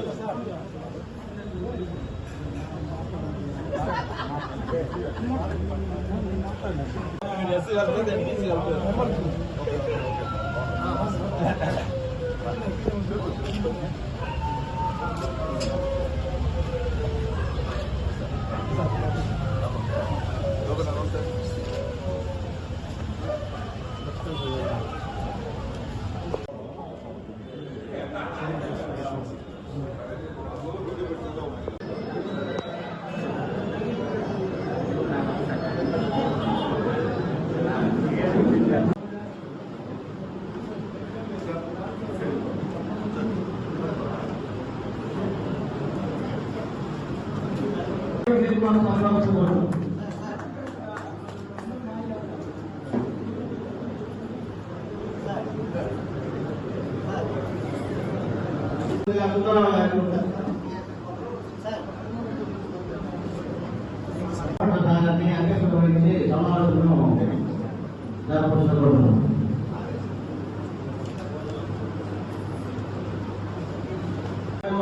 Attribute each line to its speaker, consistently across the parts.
Speaker 1: Gracias. തീരുമാനം പ്രഖ്യാപിച്ചത്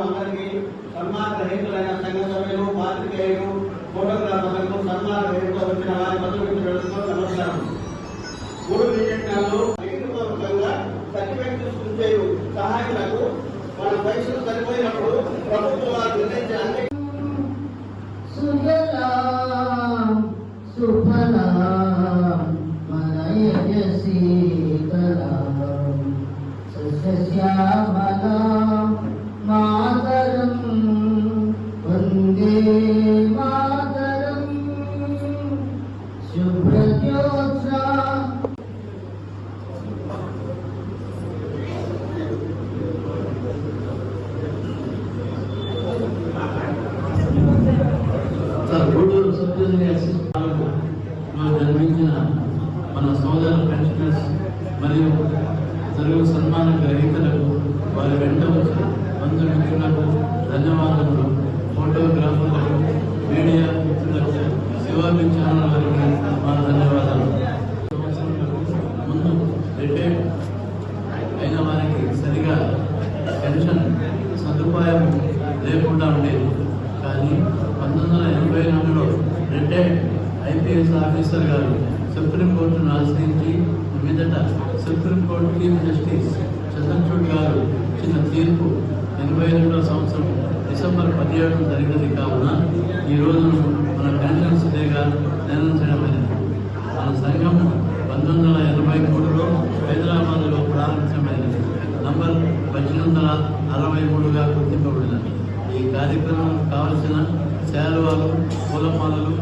Speaker 1: అందరికీ సన్మాన రహితులైన సంఘ సభ్యులు పాత్రికేయులు ఫోటోగ్రాఫర్లకు సన్మాన రహితులు వచ్చిన వారి పదవితో నమస్కారం. మూడు నిజాలు వ్యక్తిపూర్వకంగా సర్టిఫికెట్ తీసుకుంటే సహాయకులకు మన పైసలు సరిపోయినప్పుడు ప్రభుత్వం వారు నిర్ణయించిన అన్ని
Speaker 2: సుజలాం సుఫలాం మలయజ శీతలాం సస్యశ్యామలాం మాతరం వందే మాతరం శుభ్రజ్యోత్సా
Speaker 3: సార్ గూడూరు సబ్జెక్టుని అసిస్టాలకు మాకు జన్మించిన మన సోదర పెన్షనర్స్ మరియు తెలుగు సన్మాన గ్రహీతలకు వారి వెంట వచ్చి బంధుమిత్రులకు ధన్యవాదములు ఫోటోగ్రాఫర్లకు మీడియా మిత్రులకు శివాబి ఛానల్ వారికి మా ధన్యవాదాలు సంవత్సరాలకు ముందు రిటైర్డ్ అయిన వారికి సరిగా పెన్షన్ సదుపాయం లేకుండా ఉండేది. కానీ పంతొమ్మిది వందల ఎనభై నాలుగులో రిటైర్డ్ ఐపీఎస్ ఆఫీసర్ గారు సుప్రీంకోర్టును ఆశ్రయించి మీదట సుప్రీంకోర్టు చీఫ్ జస్టిస్ చంద్రచూడ్ గారు ఇచ్చిన తీర్పు ఎనభై రెండవ సంవత్సరం డిసెంబర్ పదిహేడు జరిగినది కావున ఈ రోజును మన పెన్షన్స్ డేగా నిర్ణయించడమైనది. మన సంఘం పంతొమ్మిది వందల ఎనభై మూడులో హైదరాబాద్లో ప్రారంభించబడింది నంబర్ పద్దెనిమిది వందల అరవై మూడుగా గుర్తింపబడినది. ఈ కార్యక్రమం కావలసిన శాలువాలు పూలమాలలు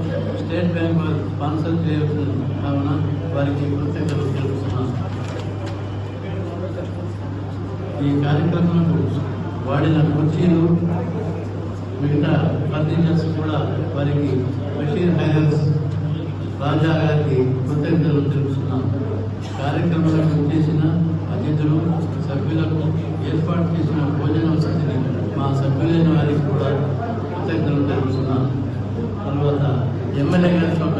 Speaker 3: స్టేట్ బ్యాంక్ వారు స్పాన్సర్ చేయవలసిన కావున వారికి కృతజ్ఞతలు తెలుపుతున్నాను. ఈ కార్యక్రమంలో వాడిన కుర్చీలు మిగతా ఫర్నిచర్స్ కూడా వారికి బషీర్ హైదర్స్ రాజా గారికి కృతజ్ఞతలు తెలుపుతున్నాను. కార్యక్రమాలకు చేసిన అతిథులు సభ్యులకు ఏర్పాటు చేసిన భోజన వసతిని మా సభ్యులైన వారికి కూడా కృతజ్ఞతలు తెలుపుతున్నాను తర్వాత ఎమ్మెల్యే గారికి ఒక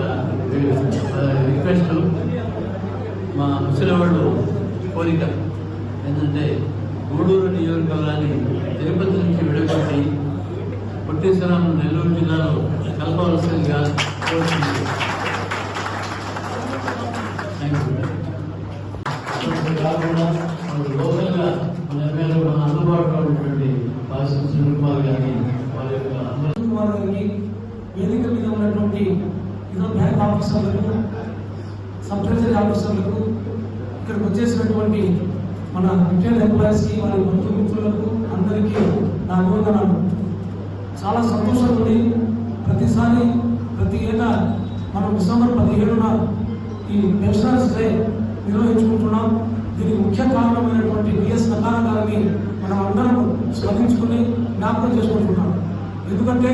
Speaker 3: రిక్వెస్ట్ మా ముసలివాళ్ళు కోరిక ఏంటంటే గూడూరు నియోజకవర్గాన్ని తిరుపతి నుంచి విడగొట్టి పొట్టేశ్వరం నెల్లూరు జిల్లాలో కలపవలసిందిగా కోరుతున్నాను కాకుండా మనకు లోకల్గా మన ఎమ్మెల్యే మన అందుబాటులో ఉన్నటువంటి భాషలు వారి యొక్క
Speaker 4: వేదిక మీద ఉన్నటువంటి ఇతర బ్యాంక్ ఆఫీసర్లకు సబ్ ట్రెజరీ ఆఫీసర్లకు ఇక్కడికి వచ్చేసినటువంటి మన రిటైల్ ఎంప్లాయీస్కి గుర్తు మిత్రులకు అందరికీ నా అభివందనాలు. చాలా సంతోషం ఉంది ప్రతిసారి ప్రతి ఏటా మనం డిసెంబర్ పదిహేడున ఈ పెన్షనర్స్ డే నిర్వహించుకుంటున్నాం. దీనికి ముఖ్య కారణమైనటువంటి బిఎస్ నకారా గారిని మనం అందరం స్మరించుకుని జ్ఞాపకం చేసుకుంటున్నాను. ఎందుకంటే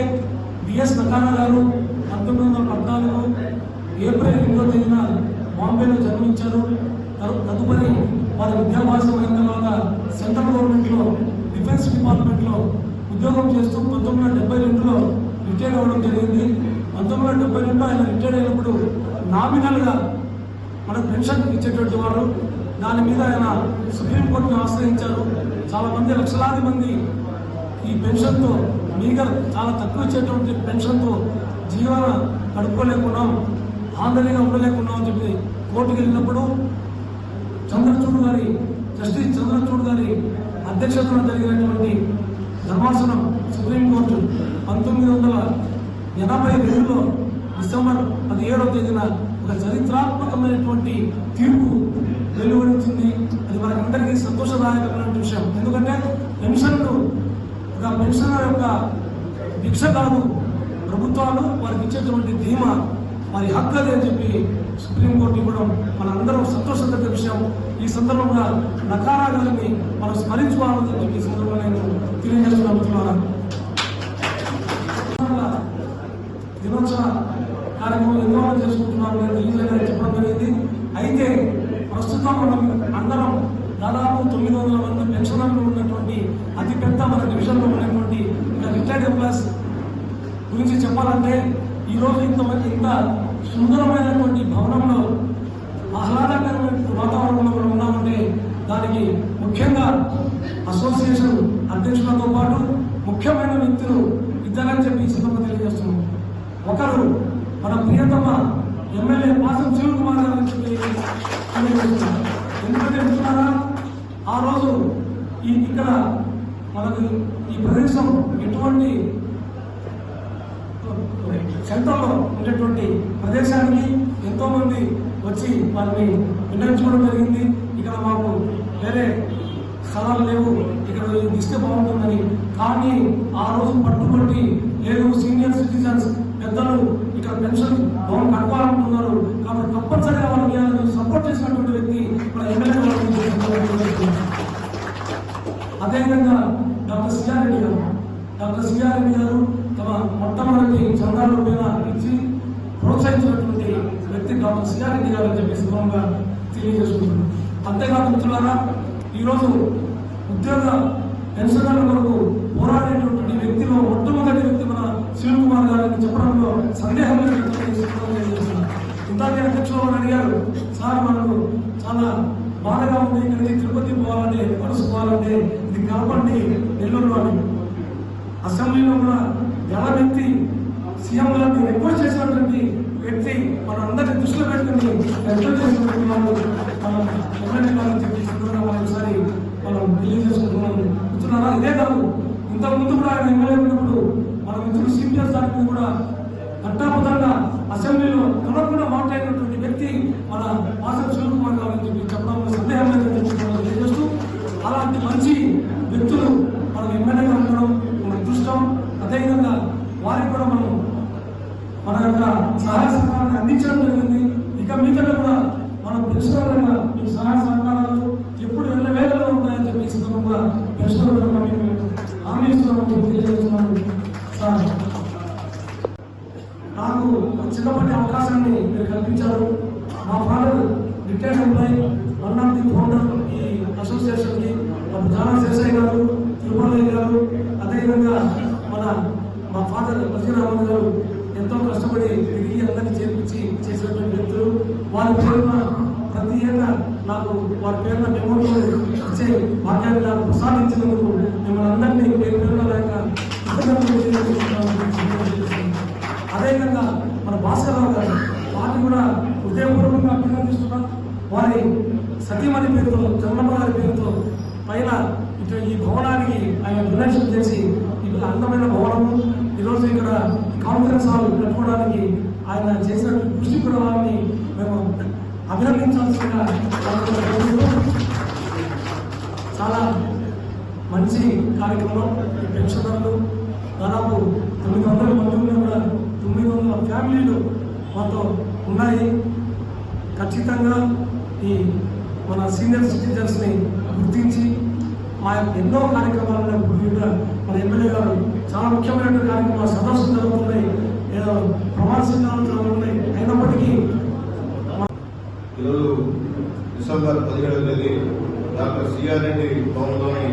Speaker 4: బిఎస్ నకానా గారు పంతొమ్మిది వందల పద్నాలుగు ఏప్రిల్ ఎనిమిదో తేదీన బాంబేలో జన్మించారు. తదుపరి వారి విద్యాభ్యాసం అయిన తర్వాత సెంట్రల్ గవర్నమెంట్లో డిఫెన్స్ డిపార్ట్మెంట్లో ఉద్యోగం చేస్తూ పంతొమ్మిది వందల డెబ్బై రెండులో రిటైర్ అవ్వడం జరిగింది. పంతొమ్మిది వందల డెబ్బై రెండులో ఆయన రిటైర్ అయినప్పుడు నామినల్గా మనకు పెన్షన్ ఇచ్చేటువంటి వారు దాని మీద ఆయన సుప్రీంకోర్టును ఆశ్రయించారు. చాలా మంది లక్షలాది మంది ఈ పెన్షన్తో మీగర్ చాలా తక్కువ ఇచ్చేటువంటి పెన్షన్తో జీవన గడుపుకోలేకున్నాం ఆందోళనగా ఉండలేకున్నాం అని చెప్పి కోర్టుకు వెళ్ళినప్పుడు చంద్రచూడ్ గారి జస్టిస్ చంద్రచూడ్ గారి అధ్యక్షతన జరిగినటువంటి ధర్మాసనం సుప్రీంకోర్టు పంతొమ్మిది వందల ఎనభై రెండులో డిసెంబర్ పదిహేడవ తేదీన ఒక చరిత్రాత్మకమైనటువంటి తీర్పు వెలువడుతుంది అది మనకందరికీ సంతోషదాయకమైన విషయం. ఎందుకంటే పెన్షన్లు ఒక పెన్షనర్ యొక్క భిక్ష కాదు. ప్రభుత్వాలు వారికి ఇచ్చేటువంటి ధీమా వారి హక్కు అదే అని చెప్పి సుప్రీంకోర్టు ఇవ్వడం మనందరం సంతోషదగ్గ విషయం. ఈ సందర్భంగా నకారా గారిని మనం స్మరించుకోవాలని చెప్పి ఈ సందర్భంగా నేను తెలియజేస్తున్నాను దినోత్సవ కార్యక్రమం నిర్వహణ చేసుకుంటున్నాం. నేను తెలియజేయాలని చెప్పడం జరిగింది. అయితే ప్రస్తుతం మనం అందరం దాదాపు తొమ్మిది వందల మంది పెన్షనర్లు ఉన్నటువంటి అతిపెద్ద మన డివిజన్లో ఉన్నటువంటి రిటైర్డ్ ఎంప్లాయీస్ గురించి చెప్పాలంటే ఈరోజు ఇంతమంది ఇంత సుందరమైనటువంటి భవనంలో ఆహ్లాదకరమైన వాతావరణంలో మనం ఉన్నామంటే దానికి ముఖ్యంగా అసోసియేషన్ అధ్యక్షులతో పాటు ముఖ్యమైన వ్యక్తులు ఇద్దరని చెప్పి ఈ సందర్భంగా తెలియజేస్తున్నాం. ఒకరు మన ప్రియతమ ఎమ్మెల్యే పాసం శివ కుమార్ అని ఎందుకంటే చెప్తున్నారా ఆ రోజు ఈ ఇక్కడ మనకు ఈ ప్రదేశం ఎటువంటి సెంటర్లో ఉండేటువంటి ప్రదేశానికి ఎంతోమంది వచ్చి వారిని విన్నవించుకోవడం జరిగింది. ఇక్కడ మాకు వేరే స్థలాలు లేవు. ఇక్కడ ఇస్తే బాగుంటుందని. కానీ ఆ రోజు పట్టుబట్టి లేదు సీనియర్ సిటిజన్స్ పెద్దలు ఇక్కడ పెన్షన్ భవన్ కట్టుకోవాలనుకున్నారు కాబట్టి తప్పనిసరిగా వాళ్ళకి సపోర్ట్ చేసినటువంటి వ్యక్తి మన ఎమ్మెల్యే అదేవిధంగా డాక్టర్ సిఆర్రెడ్డి గారు. డాక్టర్ సిఆర్రెడ్డి గారు తమ మొట్టమొదటి చందాల మీద ఇచ్చి ప్రోత్సహించినటువంటి వ్యక్తి డాక్టర్ సిఆర్రెడ్డి గారు అని చెప్పి సందర్భంగా తెలియజేసుకుంటున్నాను. అంతేకాదు మిత్రులారా ఈరోజు ఉద్యోగ పెన్షనర్ల కొరకు పోరాడేటటువంటి వ్యక్తిలో మొట్టమొదటి వ్యక్తి శివకుమార్ శివన్ గారిని చెప్పడంలో సందేహం లేదని ఇందాకే అధ్యక్షులు అడిగారు సార్ మనకు చాలా బాధగా ఉంది. ఇక్కడికి తిరుపతి పోవాలంటే మనసు పోవాలంటే ఇది కలపండి నెల్లూరు అని. అసెంబ్లీలో కూడా గల వ్యక్తి సీఎం గారిని రిక్వెస్ట్ చేసినటువంటి వ్యక్తి మన దృష్టిలో పెట్టుకుని ఎంతో చేసినటువంటి వాళ్ళు మనం ఎమ్మెల్యే గారిని చెప్పి సందర్భంగా ఒకసారి మనం తెలియజేసుకుంటున్నాం ఇదే కాదు. ఇంతకుముందు కూడా ఆయన ఎమ్మెల్యే ఉన్నప్పుడు మిత్రుడు సీనియర్ సార్కి కూడా పట్టాపదంగా అసెంబ్లీలో కలవకుండా మాట్లాడినటువంటి వ్యక్తి మన వాసన శివకుమార్ గారు అని చెప్పి చెప్పడంలో సందేహం తెలియజేస్తూ అలాంటి మంచి వ్యక్తులు మనం ఎమ్మెల్యేగా ఉండడం మన అదృష్టం. అదేవిధంగా వారికి కూడా మనం మన యొక్క సహాయ సహకారాన్ని అందించడం జరిగింది. ఇక మీదట కూడా మనం తెలుసుకోవాలన్న సహాయ సహకారం ఎప్పుడు వెళ్ళ వేలలో ఉంటాయని చెప్పి ఈ సందర్భంగా పెన్షనర్లుగా మేము హామీ ఇస్తున్నామని చెప్పి తెలియజేస్తున్నాను సార్ నాకు ఒక చిన్నప్పటి అవకాశాన్ని మీరు కల్పించారు మా father retired employee one of the founder ఈ అసోసియేషన్కి మన జానా శేషయ్య గారు తిరుమలయ్య గారు అదేవిధంగా మన మా ఫాదర్ లక్ష్మీరామన్ గారు ఎంతో కష్టపడి తిరిగి అందరినీ చేర్పించి చేసినటువంటి వ్యక్తులు వారి పేరున ప్రతి ఏటా నాకు వారి పేరున మెమోరియల్ ఇచ్చే వాక్యాన్ని నాకు ప్రసాదించినందుకు మిమ్మల్ని అందరినీ పేరు పేరున లేక అదేవిధంగా మన భాస్కర్రావు గారు వారిని కూడా హృదయపూర్వకంగా అభినందిస్తున్నాం వారి సతీమణి పేరుతో చంద్రమ్మ గారి పేరుతో పైన ఇటు ఈ భవనానికి ఆయన డొనేషన్ చేసి ఇక్కడ అందమైన భవనము ఈరోజు ఇక్కడ కాన్ఫరెన్స్ హాల్ పెట్టుకోవడానికి ఆయన చేసిన కృషి కూడా వారిని మేము అభినందించాల్సిన చాలా మంచి కార్యక్రమం పెన్షనర్లు దాదాపు తొమ్మిది వందల మంది ఉన్నా కూడా తొమ్మిది వందల ఫ్యామిలీలు మాతో ఉన్నాయి ఖచ్చితంగా ఈ మన సీనియర్ సిటిజన్స్ని గుర్తించి మా ఎన్నో కార్యక్రమాలను కూడా మన ఎమ్మెల్యే గారు చాలా ముఖ్యమైన కార్యక్రమాలు సదస్సులు జరుగుతున్నాయి. ఏదో ప్రమాణ స్వీకారాలు జరుగుతున్నాయి. అయినప్పటికీ
Speaker 5: ఈరోజు డిసెంబర్ పదిహేడవ తేదీ డాక్టర్ సిఆర్ రెడ్డి భవన్లోని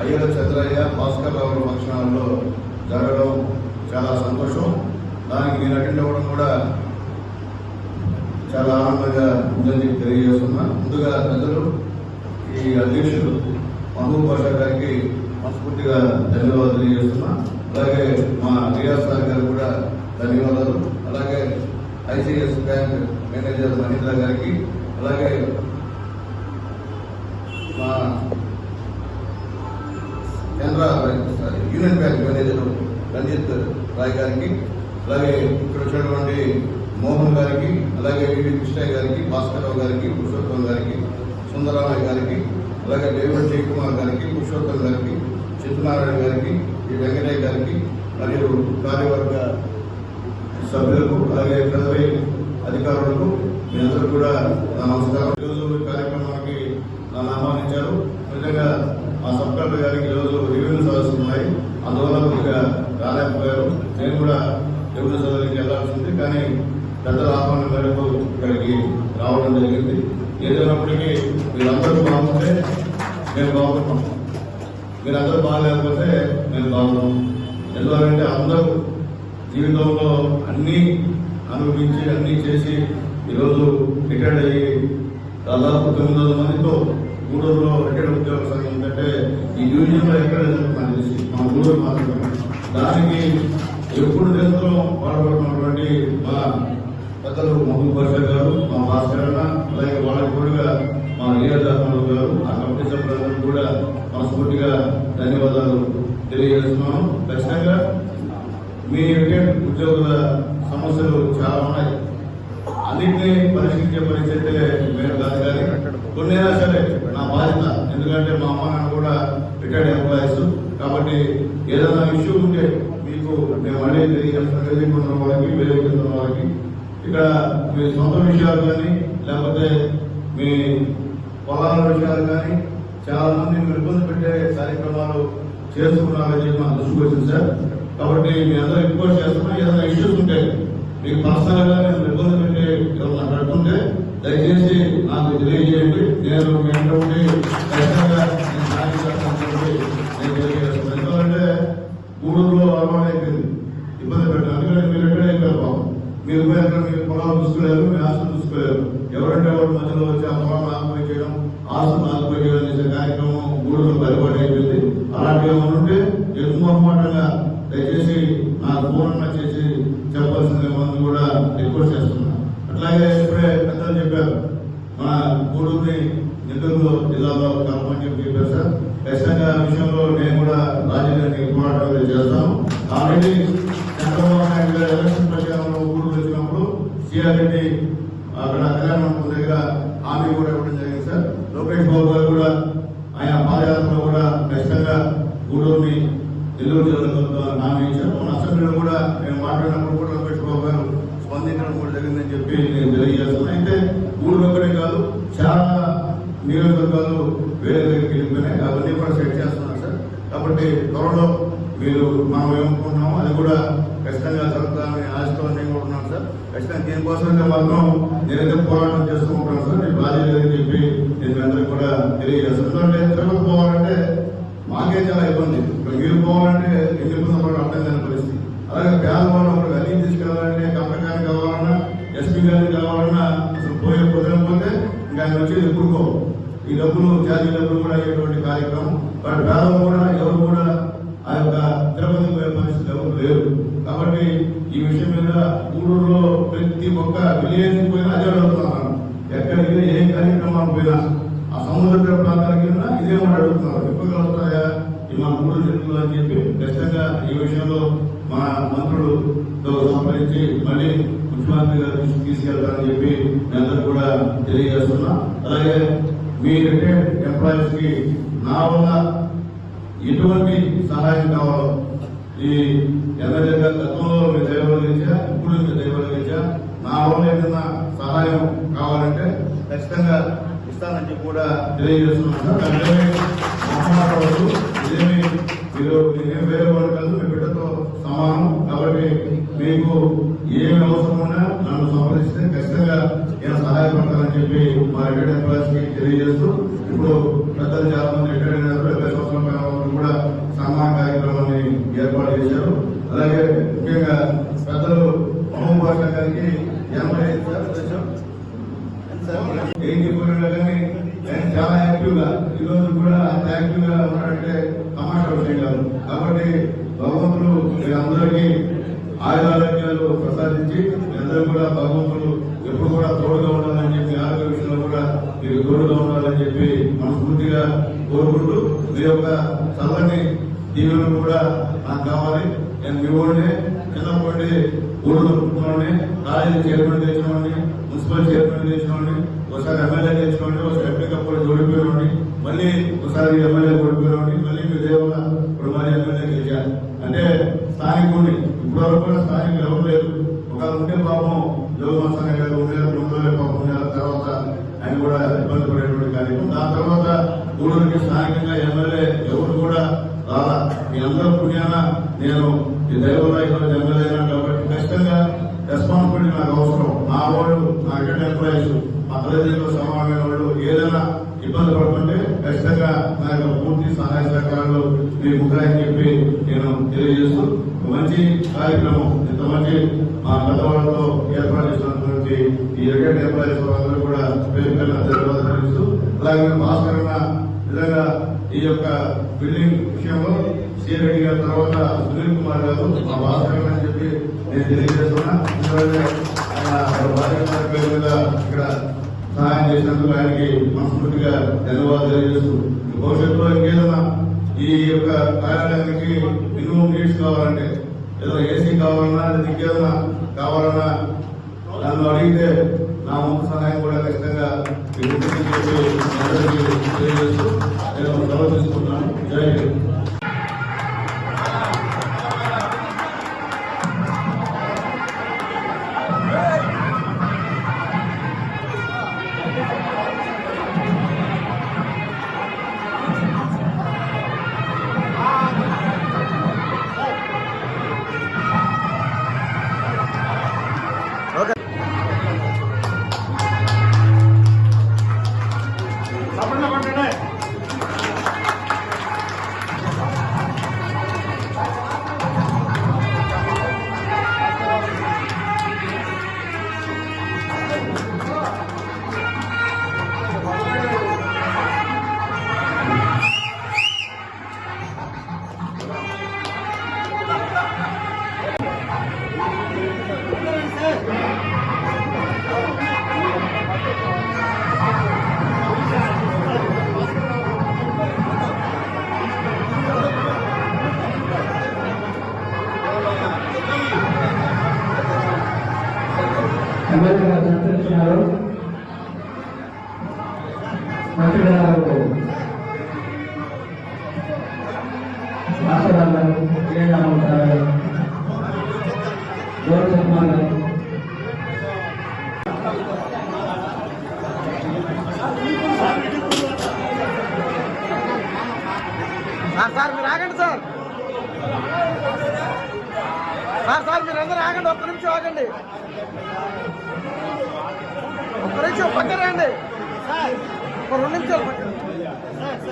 Speaker 5: అయ్యల చంద్రయ్య భాస్కర్ రావు ఫంక్షనాల్లో జరగడం చాలా సంతోషం దానికి నేను అటెండ్ అవ్వడం కూడా చాలా ఆనందంగా ఉందని చెప్పి తెలియజేస్తున్నా ముందుగా ప్రజలు ఈ అధ్యక్షులు మహబూబ్ బాషా గారికి మనస్ఫూర్తిగా ధన్యవాదాలు తెలియజేస్తున్నా అలాగే మా రియాజ్ సార్ గారు కూడా ధన్యవాదాలు అలాగే ఐసిఎస్ బ్యాంక్ మేనేజర్ మహేంద్ర గారికి అలాగే మా కేంద్ర union bank manager Ranjit Rai గారికి అలాగే ఇక్కడ వచ్చినటువంటి మోహన్ గారికి అలాగే వివి కృష్ణయ్య గారికి భాస్కరరావు గారికి పురుషోత్తం గారికి సుందరరామయ్య గారికి అలాగే డేవిడ్ జయకుమార్ గారికి పురుషోత్తం గారికి చిత్తనారాయణ గారికి ఈ వెంకటయ్య గారికి మరియు కార్యవర్గ సభ్యులకు అలాగే ప్రజల అధికారులకు మీ అందరూ కూడా నా నమస్కారం. ఈరోజు కార్యక్రమానికి నన్ను ఆహ్వానించారు. నిజంగా మా సబ్ కలెక్టర్ గారికి ఈరోజు రెవెన్యూ సదస్సులు ఉన్నాయి. అందువల్ల కొద్దిగా రాలేకపోయారు. నేను కూడా రెవెన్యూ సదస్సుకి వెళ్ళాల్సింది కానీ పెద్దల ఆహ్వానం మేరకు ఇక్కడికి రావడం జరిగింది. ఏదైనప్పటికీ మీరందరూ బాగుంటే నేను బాగుంటాం మీరందరూ బాగాలేకపోతే నేను బాగున్నాం ఎందుకంటే అందరూ జీవితంలో అన్నీ అనుభవించి అన్నీ చేసి ఈరోజు రిటైర్డ్ అయ్యి దాదాపు తొమ్మిది వందల మందితో గూడూరులో ఎక్కడ ఉద్యోగ సంఘం ఉందంటే ఈ యూనియన్లో ఎక్కడ జరుగుతుందని తెలిసి. మా గూడూరు మాత్రమే. దానికి ఎప్పుడు నిరంతరం పాల్పడుతున్నటువంటి మా పెద్దలు మహబూబ్ బాషా గారు మా భాస్కర్ అన్న అలాగే వాళ్ళకి కూడా మా రియాజ్ దాసరావు గారు ఆ కమిటీ సభ్యులందరూ కూడా మనస్ఫూర్తిగా ధన్యవాదాలు తెలియజేస్తున్నాను. ఖచ్చితంగా మీ రిటైర్డ్ ఉద్యోగుల సమస్యలు చాలా ఉన్నాయి. అన్నింటినీ పరిశీలించే పరిస్థితి మేము కాదు కానీ కొన్ని సరే? నా బాధ్యత. ఎందుకంటే మా అమ్మ నాన్న కూడా రిటైర్డ్ ఎంప్లాయీస్. కాబట్టి ఏదైనా ఇష్యూ ఉంటే మీకు మేము మళ్ళీ తెలియజేస్తాం తెలియకుండా వాళ్ళకి వేరే కింద వాళ్ళకి. ఇక్కడ మీ సొంత విషయాలు కానీ లేకపోతే మీ పొలాల విషయాలు కానీ చాలా మంది మీరు ఇబ్బంది పెట్టే కార్యక్రమాలు చేసుకున్నారని చెప్పి మా దృష్టికి వచ్చింది సార్. కాబట్టి మీ అందరూ రిక్వెస్ట్ చేస్తున్నా ఏదైనా ఇష్యూస్ ఉంటే మీకు పర్సనల్గా నేను ఇబ్బంది పెట్టే ఏమైనా పెడుతుంటే దయచేసి నాకు తెలియజేయండి. నేను మీ వెంట ఉండి ఖచ్చితంగా నేను సాయం చేస్తానని నేను తెలియజేస్తాను ఎందుకంటే గూడూరులో అలవాటు అయిపోయింది. ఇబ్బంది పెట్టాను. ఎందుకంటే మీరు ఎక్కడ అయిపోయారు పాపం? మీరు పోయి మీరు పొలాలు చూసుకోలేరు మీ ఆస్తులు చూసుకోలేరు. ఎవరంటే ఎవరు మధ్యలో వచ్చి ఆ పొలాలు ఆకుపోయి చేయడం ఆస్తులు ఆకుపోయి చేయడం చేసే కార్యక్రమం గూడూరులో పరిపాటి అయిపోయింది. అలాంటివి ఏమైనా ఉంటే ఎక్కువ మొహమాటంగా దయచేసి నా ఫోన్ అన్న చేసి చెప్పాల్సిందే మంది కూడా రిక్వెస్ట్ చేస్తున్నా అట్లాగే ఇప్పుడే పెద్దలు చెప్పారు మన గూడూరుని నెల్లూరు జిల్లాలో కలపని చెప్పి చెప్పారు సార్ ఖచ్చితంగా ఆ విషయంలో నేను కూడా రాజకీయాన్ని పోరాటం చేస్తాను ఆల్రెడీ చంద్రబాబు నాయుడు గారు ఎలక్షన్ ప్రచారంలో గూడూరు వచ్చినప్పుడు సిఆర్ రెడ్డి అక్కడ కళ్యాణ మండపం దగ్గర హామీ కూడా ఇవ్వడం జరిగింది సార్. లోకేష్ బాబు గారు కూడా ఆయన పాదయాత్రలో కూడా ఖచ్చితంగా గూడూరుని నెల్లూరు జిల్లాలో హామీ మన అసెంబ్లీలో కూడా నేను మాట్లాడినప్పుడు కూడా లోకేష్ బాబు గారు స్పందించడం కూడా జరిగిందని చెప్పి నేను తెలియజేస్తాను అయితే గూడూరు ఒక్కడే కాదు చాలా నియోజకవర్గాలు వేరే దగ్గరికి వెళ్ళిపోయినాయి అవన్నీ కూడా సెట్ చేస్తున్నాను సార్. కాబట్టి త్వరలో మీరు మనం ఏమనుకుంటున్నామో అది కూడా ఖచ్చితంగా జరుగుతుందని ఆశతో నేను కూడా ఉన్నాను సార్. ఖచ్చితంగా దీనికోసం మాత్రం నేనైతే పోరాటం చేస్తూ ఉంటాను సార్. నేను బాధ్యత లేదని చెప్పి నేను అందరికీ కూడా తెలియజేస్తాను. తిరుపతి పోవాలంటే మాకే చాలా ఇబ్బంది. ఇప్పుడు మీరు పోవాలంటే ఎన్ని ఇబ్బంది పడడం అర్థం కాని పరిస్థితి. అలాగే పేదవాళ్ళు ఒకటి అన్ని తీసుకెళ్ళాలంటే కమలకాన్ని కావాలన్నా ఎస్పీ గారిని కావాలన్నా అసలు పోయే కుదరకపోతే ఇంకా ఆయన వచ్చేది ఎప్పుడుకో ఈ డబ్బులు జాతీయ డబ్బులు కూడా అయ్యేటువంటి కార్యక్రమం. బట్ పేదలు కూడా ఎవరు కూడా ఆ యొక్క తిరుపతి పోయే పరిస్థితి ఎవరు లేరు కాబట్టి ఈ విషయం మీద గూడూరులో ప్రతి ఒక్క విలేజ్ పోయినా అదే అడుగుతున్నారు ఎక్కడికి ఏ కార్యక్రమాలు పోయినా ఆ సముద్ర తీర ప్రాంతానికి వెళ్ళినా ఇదే ఎక్కువగా వస్తాయా ఈ మా గూడూరు జిల్లాలో అని చెప్పి ఖచ్చితంగా ఈ విషయంలో మా మంత్రులతో సంప్రదించి మళ్ళీ ముఖ్యమంత్రి గారి దృష్టికి తీసుకెళ్తారని చెప్పి మీ అందరూ కూడా తెలియజేస్తున్నా. అలాగే మీ రిటైర్డ్ ఎంప్లాయీస్కి నా వల్ల ఎటువంటి సహాయం కావాలో ఈ ఎమ్మెల్యే గారు గతంలో మీ దైవలించా ఇప్పుడు మీ దైవలించా నా వల్ల ఏదైనా సహాయం కావాలంటే ఖచ్చితంగా ఇస్తానని చెప్పి కూడా తెలియజేస్తున్నాను. సార్ మీరు నేనేం వేరే వాళ్ళు కాదు మీ బిడ్డతో సమానం. కాబట్టి మీకు ఏమి అవసరం ఉన్నా నన్ను సంప్రదిస్తే ఖచ్చితంగా నేను సహాయపడతానని చెప్పి మా రిటైర్డ్ ఎంప్లాయీస్కి తెలియజేస్తూ ఇప్పుడు పెద్దలు చాలా మంది రిటైర్డ్ అయినారు డెబ్బై సంవత్సరాల పైన కూడా సన్మాన కార్యక్రమాన్ని ఏర్పాటు చేశారు. అలాగే ముఖ్యంగా పెద్దలు మహబూబ్ గారికి ఎనభై ఐదు శాతం దేశం ఏం చెప్పినా కానీ ఆయన చాలా యాక్టివ్గా ఈ రోజు కూడా అంత యాక్టివ్గా ఉన్నాడంటే తమాషా విషయం కాదు. కాబట్టి భగవంతుడు మీరందరికీ ఆయురారోగ్యాలు ప్రసాదించి అందరూ కూడా భగవంతుడు ఎప్పుడు కూడా తోడుగా ఉండాలని చెప్పి ఆరోగ్య విషయంలో కూడా మీరు తోడుగా ఉండాలని చెప్పి మనస్ఫూర్తిగా కోరుకుంటూ మీ యొక్క చల్లని దీవెనలు కూడా నాకు కావాలి. నేను మీ వాడిని చిన్నప్పటి ఊళ్ళో నొప్పుకున్నాడిని కాలేజీ చైర్మన్ చేసినవాడిని మున్సిపల్ చైర్మన్ చేసినవాడిని ఒకసారి ఎమ్మెల్యే చేసినవాడిని ఒకసారి ఎంపీ ఎప్పటికప్పుడు ఓడిపోయినవాడిని మళ్ళీ ఒకసారి ఎమ్మెల్యే ఓడిపోయినవాడిని మళ్ళీ మీ దేవుల ఇప్పుడు మళ్ళీ ఎమ్మెల్యే గెలిచారు. అంటే స్థానికుడిని ఇప్పటివరకు కూడా స్థానికులు ఎవరు లేరు. ఒక ఉంటే పాపం జోగమస్తానే గారు ఉండేది ముందు పాపం ఉండేది తర్వాత ఆయన కూడా ఇబ్బంది పడేటువంటి కార్యక్రమం. దాని తర్వాత ఊళ్ళోకి స్థానికంగా ఎమ్మెల్యే ఎవరు కూడా రాలా. మీ అందరూ పుణ్యాన నేను ఈ దైవంలో ఈరోజు ఎమ్మెల్యే కాబట్టి ఖచ్చితంగా రెస్పాన్సిబిలిటీ నాకు అవసరం. నా వాళ్ళు నా రిటైర్డ్ ఎంప్లాయీస్ మా తల్లిదండ్రులు సమానమైన వాళ్ళు ఏదైనా ఇబ్బంది పడుతుంటే ఖచ్చితంగా నా యొక్క పూర్తి సహాయ సహకారాలు మీ ముగ్గురని చెప్పి నేను తెలియజేస్తూ మంచి కార్యక్రమం ఇంత మంచి మా పెద్దవాళ్ళతో ఏర్పాటు చేసినటువంటి ఈ రిటైర్డ్ ఎంప్లాయీస్ అందరూ కూడా పేరు పైన ధన్యవాదాలు తెలుస్తూ అలాగే భాస్కర్ అన్న నిజంగా ఈ యొక్క బిల్డింగ్ విషయంలో రెడ్డి గారి తర్వాత సునీల్ కుమార్ గారు మా భాస్కర్ అని చెప్పి నేను తెలియజేస్తున్నా. ఎందుకంటే ఆయన పేరు మీద ఇక్కడ సహాయం చేసినందుకు ఆయనకి మనస్ఫూర్తిగా ధన్యవాదాలు తెలియజేస్తూ భవిష్యత్తులో ఇంకేదైనా ఈ యొక్క కార్యాలయానికి మినిమం నీడ్స్ కావాలంటే ఏదో ఏసీ కావాలన్నా లేదా ఇంకేదైనా కావాలన్నా నన్ను అడిగితే నా ముందు సహాయం కూడా ఖచ్చితంగా చెప్పి తెలియజేస్తూ నేను సెలవు తీసుకుంటున్నాను. జై
Speaker 2: ఎమ్మెల్యే గారు సత్కరించినారు మంత్రి గారు